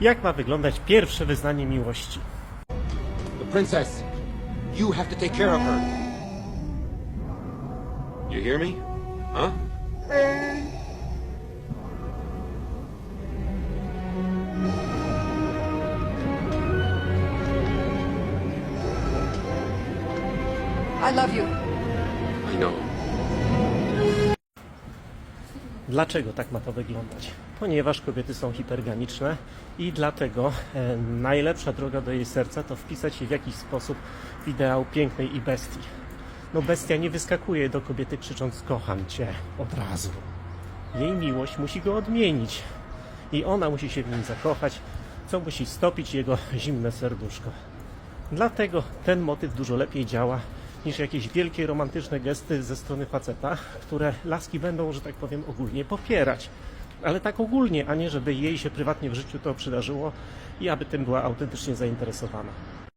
Jak ma wyglądać pierwsze wyznanie miłości? The princess. You have to take care of her. You hear me? Huh? I love you. I know. Dlaczego tak ma to wyglądać? Ponieważ kobiety są hiperganiczne i dlatego e, najlepsza droga do jej serca to wpisać się w jakiś sposób w ideał pięknej i bestii. No bestia nie wyskakuje do kobiety krzycząc kocham cię od razu. Jej miłość musi go odmienić i ona musi się w nim zakochać, co musi stopić jego zimne serduszko. Dlatego ten motyw dużo lepiej działa niż jakieś wielkie romantyczne gesty ze strony faceta, które laski będą, że tak powiem, ogólnie popierać. Ale tak ogólnie, a nie żeby jej się prywatnie w życiu to przydarzyło i aby tym była autentycznie zainteresowana.